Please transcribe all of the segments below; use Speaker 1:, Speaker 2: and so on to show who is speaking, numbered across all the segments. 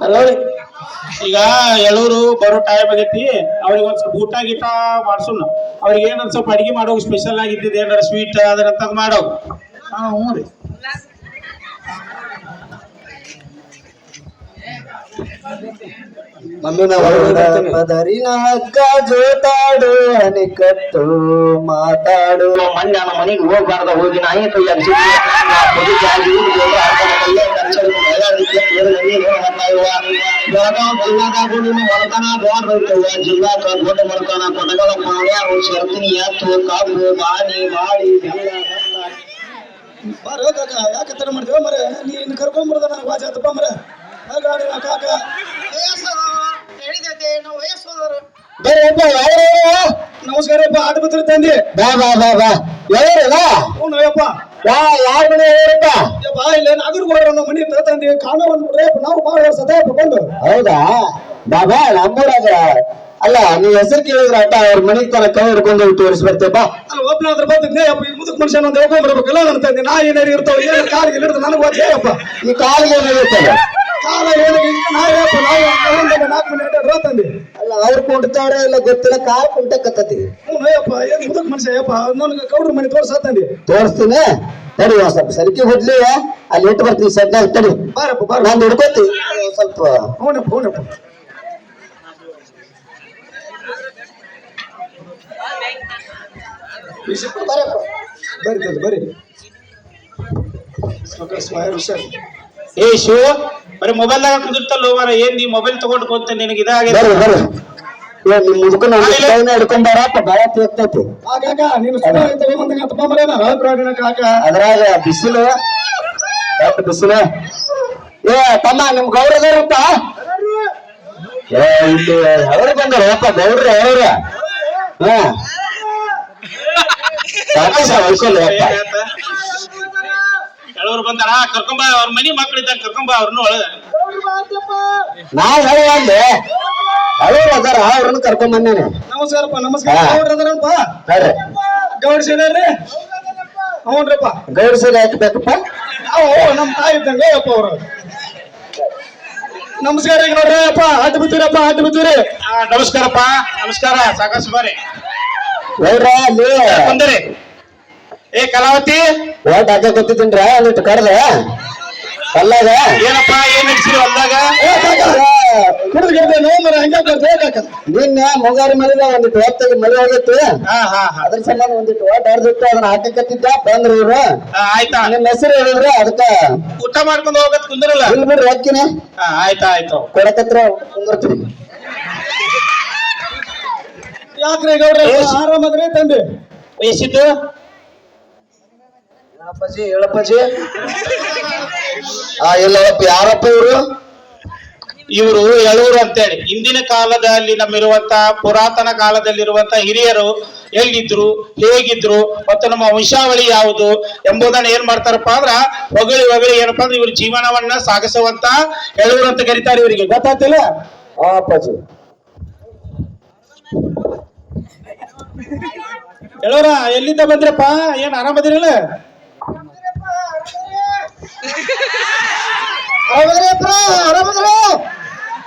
Speaker 1: Hello ಈಗ ಎಳೂರು ಬರೋ time ಆಗೈತಿ ಅವ್ರಿಗೆ ಒಂದ್ ಸ್ವಲ್ಪ ಊಟ ಗೀಟ ಮಾಡ್ಸೋಣ. ಅವ್ರಿಗೆ ಏನಾರ ಸ್ವಲ್ಪ ಅಡಿಗೆ ಮಾಡೋ ಸ್ಪೆಷಲ್ ಆಗಿದ್ದಿದ್ದು ಏನಾರ ಸ್ವೀಟ್ ತಂದ್ ಮಾಡೋ.
Speaker 2: ಹಾ ಹ್ಞೂ ರೀ.
Speaker 3: ಪದರಿನ ಹಗ್ಗ ಜೋತಾಡು ಹನಿಕಟ್ಟು ಮಾತಾಡು
Speaker 2: ಮೊನ್ನೆ ನಮ್ಮ ಮನೆಗೆ ಹೋಗ್ಬಾರ್ದ ಹೋಗಿ ನಾಯಿ ಕೈ ಮಳತನ ದೊಡ್ಡ ಮಳತನ ಕೊಡಗಲ ಮಾವ್ಯಾರು ಶರ್ತಿನಿ ಎತ್ತು ಕಾಬು ಬಾನಿ ಮಾಡಿ ಬೆಲ್ಲ
Speaker 3: ಬರೋ ಕಾಕ ಯಾಕೆ ತರ ಮಾಡ್ತೀವ ಮರೆ ನೀನ್ ಕರ್ಕೊಂಡ್ಬರ್ದ ನನಗೆ ಆತಪ್ಪ ಮರೆ ಗಾಡಿ ನಾ ಕಾಕ ಬರ್ರಪ್ಪ ಯಾರು ನಮಸ್ಕಾರಪ್ಪ ಆಟ ಬಿತ್ರ ತಂದಿ
Speaker 2: ಬಾ ಬಾ ಬಾ ಬಾ ಯಾರಲ್ಲ
Speaker 3: ಹ್ಞೂ ಯಪ್ಪ
Speaker 2: ಯಾ ಯಾರ ಮನೆ ಯಾರಪ್ಪ
Speaker 3: ಯಪ್ಪ ಇಲ್ಲ ನಾಗರಗೌಡ್ರ ನಮ್ಮ ಮನೆ ತರ ತಂದಿ ಕಾಣ ಬಂದ್ಬಿಡ್ರೆ ನಾವು ಭಾಳ ಸದಾ ಬಂದು
Speaker 2: ಹೌದಾ ಬಾಬಾ ನಮ್ಮೂರಾಗ ಅಲ್ಲ ನೀವ್ ಹೆಸರು ಕೇಳಿದ್ರ ಅಟ್ಟ ಅವ್ರ ಮನೆಗ್ ತನಕ ಹಿಡ್ಕೊಂಡು ತೋರಿಸಿ ಬರ್ತೇಪ
Speaker 3: ಅಲ್ಲಿ ಒಬ್ಬನಾದ್ರ ಬಂದಿದ್ದೆ ಯಪ್ಪ ಈ ಮುದುಕ್ ಮನುಷ್ಯನ ಒಂದು ಹೇಳ್ಕೊಂಡ್ಬರ್ಬೇಕಲ್ಲ ನನ್ನ ತಂದೆ ನಾ ಏನಾರು ಇರ್ತಾವ ಏನು ಕಾಲಿಗೆ ಹಿಡಿದು ನನಗೆ ವಾಚ ಯಪ್ಪ
Speaker 2: ಈ ಕಾಲಿಗೆ ಏನಾಗುತ್ತಲ್ಲ
Speaker 3: ಕಾಲ ಏನಾಗಿ ನಾ ಯಪ್ಪ ನಾವು ನಾಲ್ಕು ಮನೆ ಅಡ್ಡ ತಂದೆ.
Speaker 2: ಅಲ್ಲ ಅವ್ರು ಇಲ್ಲ ಗೊತ್ತಿಲ್ಲ ಕಾಲ್ ಕುಂಟಕತ್ತತಿ.
Speaker 3: ಹ್ಞೂ ಯಪ್ಪ ಏನು ಮುದುಕ್ ಮನುಷ್ಯ ಯಪ್ಪ ನನಗೆ ಕೌಡ್ರ ಮನೆ ತೋರ್ಸ ತಂದೆ.
Speaker 2: ತೋರಿಸ್ತೀನಿ. ತಡಿ ಒಂದ್ ಸ್ವಲ್ಪ ಸರಿಕೆ ಹೊಡ್ಲಿ ಅಲ್ಲಿ ಇಟ್ಟು ಬರ್ತೀನಿ ಸದ್ಯ ತಡಿ.
Speaker 3: ಬಾರಪ್ಪ ಬಾರ
Speaker 2: ನಾನು ಹಿಡ್ಕೋತಿ ಸ್ವಲ್ಪ.
Speaker 3: ಹ್ಞೂನಪ್ಪ ಹ್ಞೂನಪ್ಪ
Speaker 2: ಬರಪ್ಪ.
Speaker 3: ಬರ್ರಿ ಬರ್ರಿ ಸಾವ್ಕಾಸ್ ಬಾಯಾಗ ಹುಷಾರ್.
Speaker 1: ಏ ಶಿವ ಬರೀ ಮೊಬೈಲ್ದಾಗ ಕುದಿರ್ತಲ್ಲ ಹೋಗಾರ ಏನ್ ನೀ ಮೊಬೈಲ್ ತಗೊಂಡು ಕುಂತ ನಿನಗೆ ಇದಾಗಿದೆ
Speaker 2: ಬರ್ರಿ ಬರ್ರಿ. ಏ ನಿಮ್ ಮುದುಕನ ಕೈನ
Speaker 3: ಹಿಡ್ಕೊಂಬಾರಪ್ಪ ಕಾಕ ನೀನು ಕಾಕ?
Speaker 2: ಅದ್ರಾಗ ಬಿಸಿಲು ಎಷ್ಟು ಬಿಸಿಲು? ಏ ತಮ್ಮ ನಿಮ್ ಏ ಇಲ್ಲಿ ಅವ್ರು ಬಂದಾರಪ್ಪ ಗೌಡ್ರ ಅವ್ರ. ಹಾ.
Speaker 1: ಎಳೂರು ಬಂದಾರ ಕರ್ಕೊಂಬ ಅವ್ರ ಮನಿ ಮಕ್ಳಿದ್ದಾಗ ಕರ್ಕೊಂಬ ಅವ್ರನ್ನ ಒಳಗ
Speaker 2: ನಾವ್ ಹೇಳಿ ಅಲ್ಲಿ ಅವ್ರು ಅದಾರ ಅವ್ರನ್ನ ಕರ್ಕೊಂಡ್ ಬಂದೇನೆ.
Speaker 3: ನಮಸ್ಕಾರಪ್ಪ ನಮಸ್ಕಾರ.
Speaker 2: ಹಾ.
Speaker 3: ಗೌಡ್ರ ಅದಾರಪ್ಪ
Speaker 2: ಬರ್ರಿ
Speaker 3: ಗೌಡ್ರ ಸೇರಿ ಹ್ಞೂನ್ರಪ್ಪ
Speaker 2: ಗೌಡ್ರ ಸರಿ ಹಾಕ್ಬೇಕಪ್ಪ
Speaker 3: ನಾವು ನಮ್ಮ ತಾಯಿ ಇದ್ದಂಗೆ ಅಪ್ಪ ಅವರು. ನಮಸ್ಕಾರ ಈಗ ನೋಡ್ರಿ ಅಪ್ಪ ಅಡ್ಡ ಬಿತ್ತೀರಪ್ಪ ಅಡ್ಡ ಬಿತ್ತೀರಿ
Speaker 1: ಆ, ನಮಸ್ಕಾರಪ್ಪ. ನಮಸ್ಕಾರ ಸಾಕಷ್ಟು ಬಾರಿ.
Speaker 2: ಗೌಡ್ರ ಅಲ್ಲಿ
Speaker 1: ಬಂದರಿ? ಏ ಕಲಾವತಿ?
Speaker 2: ಓಟ್ ಹಾಕ ಗೊತ್ತಿದ್ದೀನ್ರ? ಒಂದಿಟ್ಟು ಕರ್ದ? ಅಲ್ಲಾಗ
Speaker 1: ಏನಪ್ಪ ಏನ್ ನಡ್ಸಿರಿ ಹೊಲ್ದಾಗ?
Speaker 3: ಕುಡಿದು
Speaker 2: ನಿನ್ನೆ ಮುಂಗಾರಿ ಮಳಿದ ಒಂದಿಟ್ಟು ಹೊತ್ತಿಗೆ ಮಳೆ
Speaker 1: ಹಾ
Speaker 2: ಅದ್ರ ಸಂಬಂಧ ಒಂದಿಟ್ಟು ಓಟ್ ಹೊಡೆದಿತ್ತು ಅದನ್ನ ಹಾಕಕತ್ತಿದ್ದ ಬಂದ್ರು ಇವ್ರು.
Speaker 1: ಆಯ್ತಾ?
Speaker 2: ನಿಮ್ಮ ಹೆಸರು ಹೇಳಿದ್ರು ಅದಕ್ಕ
Speaker 1: ಊಟ ಮಾಡ್ಕೊಂಡು ಹೋಗತ್ ಕುಂದ್ರಲ್ಲ?
Speaker 2: ಇಲ್ಲಿ ಬಿಡ್ರಿ ಹಾಕಿನ
Speaker 1: ಆಯ್ತಾ ಆಯ್ತು.
Speaker 2: ಕೊಡಕತ್ರ ಕುಂದಿರ್ತೀವಿ
Speaker 3: ಯಾಕ್ರಿ ಗೌಡ್ರ? ಆರಾಮದ್ರೆ ತಂದೆ
Speaker 1: ಎಷ್ಟಿತ್ತು
Speaker 2: ಅಪ್ಪಾಜಿ ಹೇಳಪ್ಪಾಜಿ? ಆ ಇಲ್ಲಪ್ಪ ಯಾರಪ್ಪ ಇವರು?
Speaker 1: ಇವರು ಎಳೂರು ಅಂತೇಳಿ. ಹಿಂದಿನ ಕಾಲದಲ್ಲಿ ನಮ್ಮಿರುವಂತ ಪುರಾತನ ಕಾಲದಲ್ಲಿರುವಂತ ಹಿರಿಯರು ಎಲ್ಲಿದ್ರು ಹೇಗಿದ್ರು ಮತ್ತು ನಮ್ಮ ವಂಶಾವಳಿ ಯಾವುದು ಎಂಬುದನ್ನ ಏನ್ ಮಾಡ್ತಾರಪ್ಪ ಅಂದ್ರ ಹೊಗಳಿ ಹೊಗಳಿ ಏನಪ್ಪ ಅಂದ್ರೆ ಇವ್ರ ಜೀವನವನ್ನ ಸಾಗಿಸುವಂತ ಎಳೂರು ಅಂತ ಕರೀತಾರೆ ಇವರಿಗೆ. ಗೊತ್ತಾಗ್ತಿಲ್ಲ?
Speaker 2: ಆ ಅಪ್ಪಾಜಿ.
Speaker 1: ಎಳೂರ ಎಲ್ಲಿಂದ ಬಂದ್ರಪ್ಪ? ಏನ್ ಆರಾಮದಿರಲ್ಲ?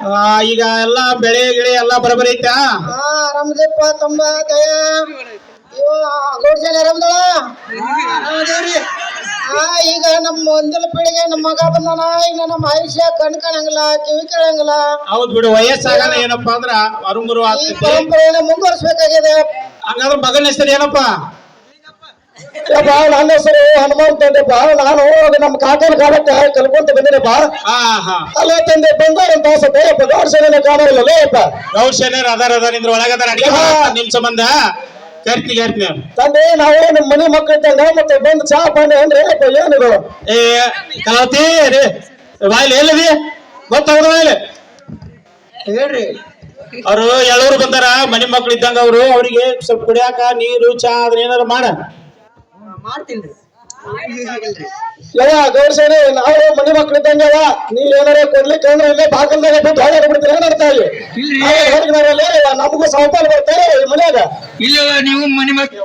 Speaker 1: ಆ, ಈಗ ಎಲ್ಲ ಬೆಳೆ ಗಿಳೆ ಎಲ್ಲ ಬರಬರಿ ಐತಾ
Speaker 2: ಆರಾಮದಪ್ಪ ತಮ್ಮ ದಯ ಇವ ಗೌಡ್ಸೇನ ಆರಾಮದಳ? ಆ ಈಗ ನಮ್ಮ ಒಂದಲ ಪೀಳಿಗೆ ನಮ್ಮ ಮಗ ಬಂದಾನ ಈಗ ನಮ್ಮ ಆಯುಷ್ಯ ಕಣ್ ಕಾಣಂಗಿಲ್ಲ ಕಿವಿ ಕೇಳಂಗಿಲ್ಲ.
Speaker 1: ಹೌದ್ ಬಿಡು ವಯಸ್ಸಾಗಲ್ಲ ಏನಪ್ಪಾ ಅಂದ್ರ ಅರುಮುರು
Speaker 2: ಈ
Speaker 1: ಆಗ್ತೈತಿ.
Speaker 2: ಪರಂಪರೆಯನ್ನ ಮುಂದುವರಿಸಬೇಕಾಗಿದೆ.
Speaker 1: ಹಂಗಾದ್ರ ಮಗನ ಹೆಸರು ಏನಪ್ಪ?
Speaker 3: ಯಪ್ಪ ನನ್ನ ಹೆಸರು ಹನುಮಂತ ಬಾ ನಾನು ನಮ್ಮ ಕಾಕನ ಕಾಲಕ್ಕೆ ಕಲ್ಕೊಂತ
Speaker 1: ಹಾ ಹಾ.
Speaker 3: ಅಲ್ಲೇ ತಂದೆ ಬಂದಾರಂತ ಸ್ವಲ್ಪ ಯಪ್ಪ ಗೌಡ್ರ ಸೇನೆ ಕಾಣಲ್ಲ ಲೇಪ
Speaker 1: ಗೌಡ್ ಶೇನರ್ ಅದಾರ ಅದಾರ ನಿಂದ್ರ ಒಳಗದಾರ ಅಡಿಗೆ ನಿಮ್ ಸಂಬಂಧ. ಕರ್ತಿ ಕರ್ತಿ ನಾನು.
Speaker 3: ತಂದೆ ನಾವು ನಮ್ಮ ಮನೆ ಮಕ್ಕಳಿದ್ದಂಗ ಮತ್ತೆ ಬಂದು ಚಾ ಪಾನೆ ಅಂದ್ರೆ ಏನಿದು
Speaker 1: ಏ ಕಲಾವತಿ ರೀ ಬಾಯ್ಲಿ ಎಲ್ಲಿದಿ? ಗೊತ್ತಾಗದ ಬಾಯ್ಲಿ?
Speaker 2: ಹೇಳ್ರಿ.
Speaker 1: ಅವರು ಎಲ್ಲರೂ ಬಂದಾರ ಮನೆ ಮಕ್ಳು ಇದ್ದಂಗ ಅವರು ಅವರಿಗೆ ಸ್ವಲ್ಪ ಕುಡಿಯಾಕ ನೀರು ಚಾ ಅದ್ರ ಏನಾರ ಮಾಡ.
Speaker 2: ಮಾಡ್ತೀನಿ
Speaker 3: ಯವ್ವ ಗೌಡ್ರ ಸೇನೆ ನಾವು ಮನೆ ಮಕ್ಕಳಿದ್ದಂಗವ ನೀ ಏನಾರ ಕೊಡ್ಲಿಕ್ಕೆ ಅಂದ್ರೆ ಇಲ್ಲೇ ಬಾಗಲ್ದಾಗ ಬಿಟ್ಟು ಹೊರಗೆ ಬಿಡ್ತೀರ ಏನಂತ ಇಲ್ಲಿ ನಮಗೂ ಸಹಪಾಲ ಬರ್ತಾರೆ ಈ ಮನ್ಯಾಗ.
Speaker 4: ಇಲ್ಲ ನೀವು ಮನೆ ಮಕ್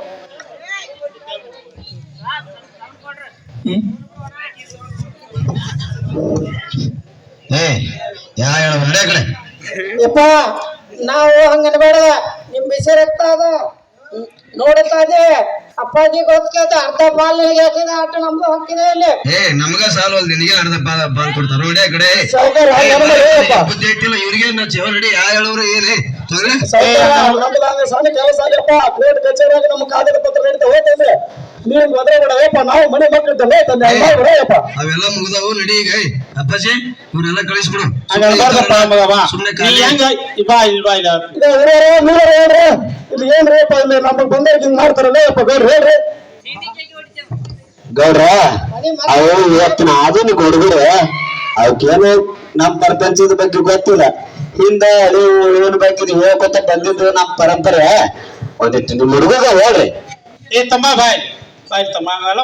Speaker 5: ಏ ಯಾ ಹೇಳ ಒಳ್ಳೆ ಕಡೆ.
Speaker 3: ಯಪ್ಪ ನಾವು ಹಂಗನ್ಬೇಡ ನಿಮ್ ಬಿಸಿ ರಕ್ತ ಅದು. ನೋಡುತ್ತಾ ಇದೆ ಅಪ್ಪಾಜಿ ಗೊತ್ತಿದೆ ಅರ್ಧ ಪಾಲ್ ನಿನಗೆ ಅಷ್ಟು ನಮ್ದು ಹಾಕಿದೆ ಇಲ್ಲಿ.
Speaker 5: ಏ ನಮಗ ಸಾಲು ನಿನಗೆ ಅರ್ಧ ಪಾಲ್ ಪಾಲ್ ಕೊಡ್ತಾರ. ನೋಡಿ ಕಡೆ. ಬುದ್ಧಿ ಐತಿಲ್ಲ ಇವ್ರಿಗೆ ನಾ ಜೀವ ನಡಿ ಯಾ ಹೇಳೋರು ಏನೇ
Speaker 3: ಸಾಲ ಕೆಲಸ ಆಗಪ್ಪ ಕೋರ್ಟ್ ಕಚೇರಿಯಾಗ ನಮ್ಮ ನೀನ್ ಮದುವೆ ಬೇಡ ಯಪ್ಪ ನಾವು ಮನೆ ಮಕ್ಕಳಿದ್ದಲ್ಲ ತಂದೆ. ಅಲ್ಲ ಯಪ್ಪ
Speaker 5: ಅವೆಲ್ಲ ಮುಗ್ದವು ನಡಿ ಈಗ ಅಪ್ಪಾಜಿ ಇವ್ರೆಲ್ಲ ಕಳಿಸ್ಬಿಡು.
Speaker 1: ಹಂಗ ಅನ್ಬಾರ್ದಪ್ಪ ಮಗವ. ನೀ ಹೆಂಗ? ಇಬಾ ಇಲ್ವಾ ಇಲ್ಲ
Speaker 3: ನೀವರೇ ಹೇಳ್ರಿ ಇಲ್ಲಿ ಏನ್ರಿ ಯಪ್ಪ ಇಲ್ಲಿ ನಮಗೆ ಬಂದವ್ರಿಗೆ ಹಿಂಗ್ ಮಾಡ್ತಾರಲ್ಲ ಯಪ್ಪ ಗೌಡ್ರು ಹೇಳ್ರಿ.
Speaker 2: ಗೌಡ್ರ ಅವು ಇವತ್ತಿನ ಆಧುನಿಕ ಹುಡುಗರು ಅವಕ್ಕೇನು ನಮ್ ಪ್ರಪಂಚದ ಬಗ್ಗೆ ಗೊತ್ತಿಲ್ಲ. ಹಿಂದ ಅಳಿವು ಉಳಿವಿನ ಬಗ್ಗೆ ಹೇಳ್ಕೊತ ಬಂದಿದ್ದು ನಮ್ ಪರಂಪರೆ. ಒಂದಿಟ್ಟು ನಿಮ್ ಹುಡುಗ ಹೇಳ್ರಿ.
Speaker 1: ಏ ತಮ್ಮ ಬಾಯ್. ಬಾಯ್ ತಮ್ಮ ಅಲ್ಲ